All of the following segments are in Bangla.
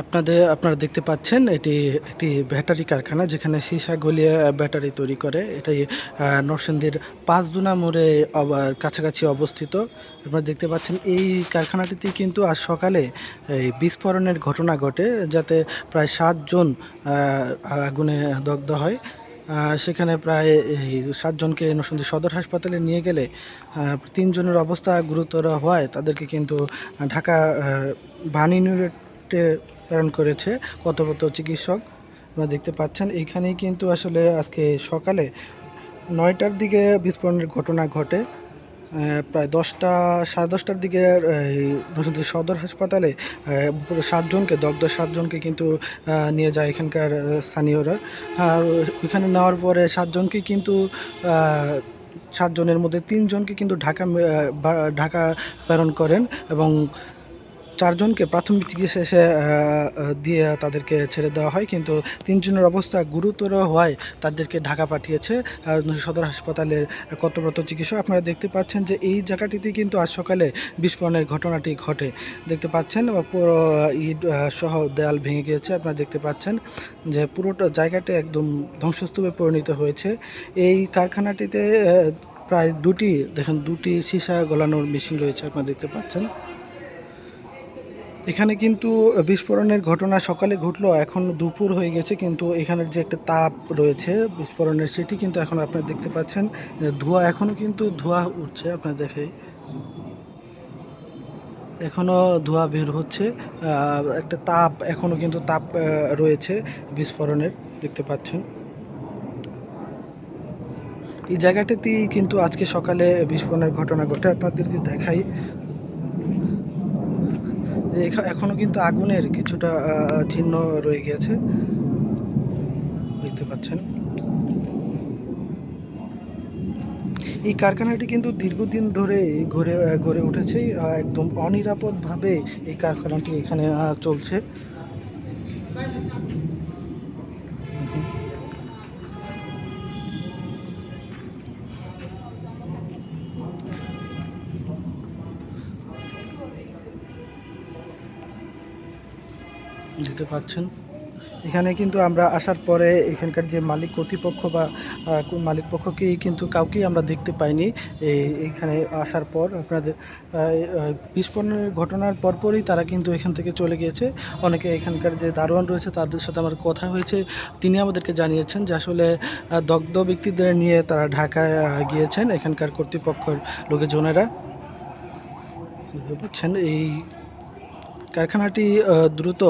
আপনাদের, আপনারা দেখতে পাচ্ছেন, এটি একটি ব্যাটারি কারখানা যেখানে সীসা গলিয়ে ব্যাটারি তৈরি করে। এটাই নরসিংদীর পাঁচদুনা মোড়ে আবার কাছাকাছি অবস্থিত। আপনারা দেখতে পাচ্ছেন, এই কারখানাটিতে কিন্তু আজ সকালে এই বিস্ফোরণের ঘটনা ঘটে, যাতে প্রায় সাতজন আগুনে দগ্ধ হয়। সেখানে প্রায় সাতজনকে নরসিংদী সদর হাসপাতালে নিয়ে গেলে তিনজনের অবস্থা গুরুতর হওয়ায় তাদেরকে কিন্তু ঢাকা বাণী প্রেরণ করেছে কর্তব্যরত চিকিৎসক। আপনারা দেখতে পাচ্ছেন এইখানেই কিন্তু আসলে আজকে সকালে নয়টার দিকে বিস্ফোরণের ঘটনা ঘটে। প্রায় দশটা, সাড়ে দশটার দিকে নরসিংদী সদর হাসপাতালে সাতজনকে, দগ্ধ সাতজনকে কিন্তু নিয়ে যায় এখানকার স্থানীয়রা। ওইখানে নেওয়ার পরে সাতজনকে কিন্তু সাতজনের মধ্যে তিনজনকে কিন্তু ঢাকা ঢাকা প্রেরণ করেন এবং চারজনকে প্রাথমিক চিকিৎসা আহ, দিয়ে তাদেরকে ছেড়ে দেওয়া হয়। কিন্তু তিনজনের অবস্থা গুরুতর হওয়ায় তাদেরকে ঢাকা পাঠিয়েছে সদর হাসপাতালের কর্তব্যরত চিকিৎসক। আপনারা দেখতে পাচ্ছেন যে এই জায়গাটিতে কিন্তু আজ সকালে বিস্ফোরণের ঘটনাটি ঘটে। দেখতে পাচ্ছেন পুরো ইট সহ দেয়াল ভেঙে গিয়েছে। আপনারা দেখতে পাচ্ছেন যে পুরোটা জায়গাটা একদম ধ্বংসস্তূপে পরিণত হয়েছে। এই কারখানাটিতে প্রায় দুটি দেখেন দুটি সীসা গলানোর মেশিন রয়েছে আপনারা দেখতে পাচ্ছেন। এখানে কিন্তু বিস্ফোরণের ঘটনা সকালে ঘটলো, এখন দুপুর হয়ে গেছে, কিন্তু এখানের যে একটা তাপ রয়েছে বিস্ফোরণের, সেটি কিন্তু এখন আপনারা দেখতে পাচ্ছেন। ধোঁয়া এখনও কিন্তু ধোঁয়া উঠছে, আপনার দেখে এখনও ধোঁয়া বের হচ্ছে একটা তাপ এখনও কিন্তু তাপ রয়েছে বিস্ফোরণের, দেখতে পাচ্ছেন। এই জায়গাটাতেই কিন্তু আজকে সকালে বিস্ফোরণের ঘটনা ঘটে, আপনাদেরকে দেখাই। এখা- এখনও কিন্তু আগুনের কিছুটা চিহ্ন রয়ে গেছে দেখতে পাচ্ছেন। এই কারখানাটি কিন্তু দীর্ঘদিন ধরে ঘরে গড়ে উঠেছে একদম অনিরাপদভাবে এই কারখানাটি এখানে চলছে। দেখতে পাচ্ছেন এখানে কিন্তু আমরা আসার পরে এখানকার যে মালিক কর্তৃপক্ষ বা মালিক পক্ষকেই কিন্তু কাউকেই আমরা দেখতে পাইনি। এইখানে আসার পর আপনাদের বিস্ফোরণের ঘটনার পরপরই তারা কিন্তু এখান থেকে চলে গিয়েছে। অনেকে এখানকার যে দারোয়ান রয়েছে তাদের সাথে আমার কথা হয়েছে। তিনি আমাদেরকে জানিয়েছেন যে আসলে দগ্ধ ব্যক্তিদের নিয়ে তারা ঢাকায় গিয়েছেন এখানকার কর্তৃপক্ষের লোকজনেরা। বুঝতে পারছেন? এই কারখানাটি দ্রুত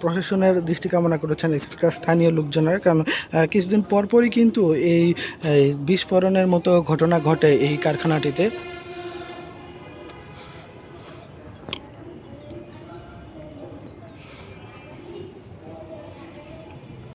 প্রশাসনের দৃষ্টি কামনা করেছেন স্থানীয় লোকজনের। কারণ কিছুদিন পরপরই কিন্তু এই বিস্ফোরণের মতো ঘটনা ঘটে এই কারখানাটিতে।